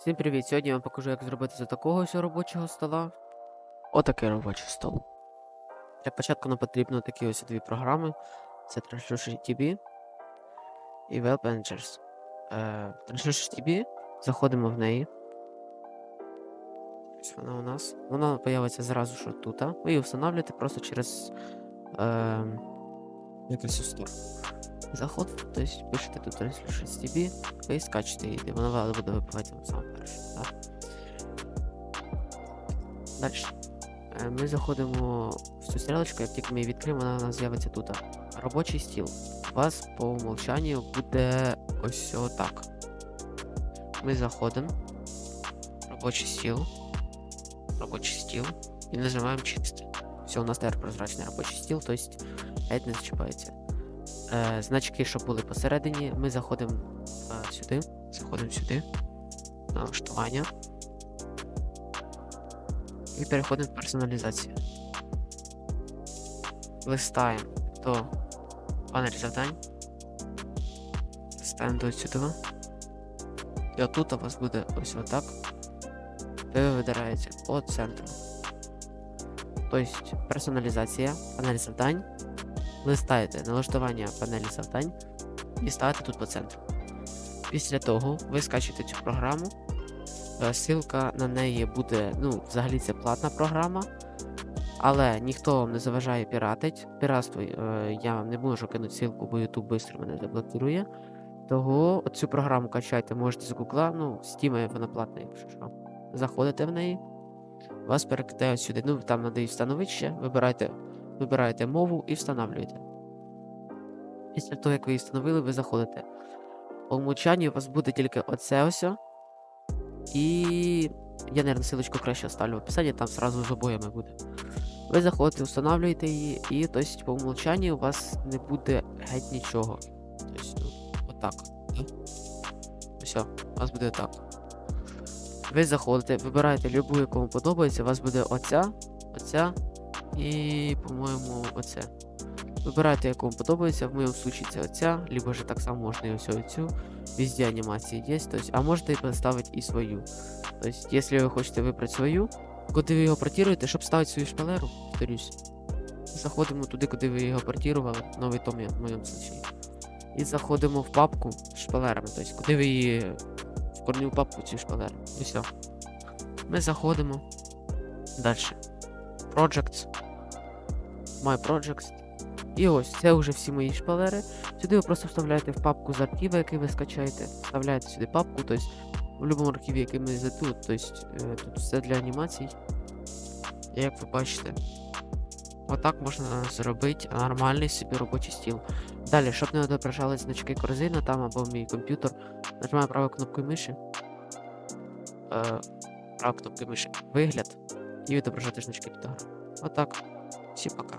Всім привіт! Сьогодні я вам покажу, як зробити з такого ось робочого стола. Отакий робочий стол. Для початку нам потрібно такі ось дві програми. Це Translucent TB і Web Managers. Е, TB, заходимо в неї. Ось вона у нас. Вона появиться зразу що тут. Ви її встановлюєте просто через е, якийсь стор. Заход, тобто пишете тут Translucent TB, ви скачете її, і вона буде випивати вам саме перше. Так? Далі. Е, Ми заходимо в цю стрілочку, як тільки ми її відкриємо, вона у нас з'явиться тут. Робочий стіл. У вас по умолчанню буде ось отак. Ми заходимо. Робочий стіл. Робочий стіл. І нажимаємо чисти. Все, у нас тепер прозрачний робочий стіл, тобто геть не зачіпається. Е, значки, що були посередині, ми заходимо е, сюди. Заходимо сюди. Налаштування. І переходимо в персоналізацію. Листаємо до панель завдань. Ставимо до сюди. І отут у вас буде ось отак. Де видирається по центру. Тобто персоналізація, панель завдань. Листаєте налаштування панелі завдань і ставите тут по центру. Після того ви скачуєте цю програму. Е, Ссылка на неї буде, ну, взагалі це платна програма, але ніхто вам не заважає піратить. Піратство е, я вам не можу кинути ссылку, бо YouTube швидко мене заблокує. Того цю програму качайте можете з Гугла, ну, з Steam вона платна, якщо що. Заходите в неї, вас перекидає сюди. Ну, там треба встановити ще, вибирайте, вибираєте мову і встановлюєте. Після того, як ви її встановили, ви заходите. По умовчанню у вас буде тільки оце ось. І я, наверное, ссылочку краще оставлю в описании, там сразу з обоями буде. Ви заходите, встановлюєте її, і тобто, по умолчанню у вас не буде геть нічого. Тобто, ну, отак. Все, у вас буде так. Ви заходите, вибираєте любу, яку вам подобається, у вас буде оця, оця і, по-моєму, оце. Вибирайте, яку вам подобається, в моєму случаї це оця, либо ж так само можна і ось оцю. Везде анимации есть, то есть, а можете поставить и свою. То есть, если вы хотите выбрать свою, куди ви його портируєте, щоб ставити свою шпалеру, повторюсь. Заходимо туди, куди ви його портирували, новий том я в моєму случаї. І заходимо в папку з шпалерами, тобто, куди ви її корню папку ці шпалери. І все. Ми заходимо. Далі. Projects. My Projects. І ось, це вже всі мої шпалери. Сюди ви просто вставляєте в папку з архіва, який ви скачаєте. Вставляєте сюди папку, тобто в будь-якому архіві, який ми тут, тобто е, тут все для анімацій. Як ви бачите, отак можна зробити нормальний собі робочий стіл. Далі, щоб не відображали значки корзина там або мій комп'ютер, нажимаю правою кнопкою миші. Е, правою кнопкою миші вигляд і відображати значки підтагру. Отак. Всім пока.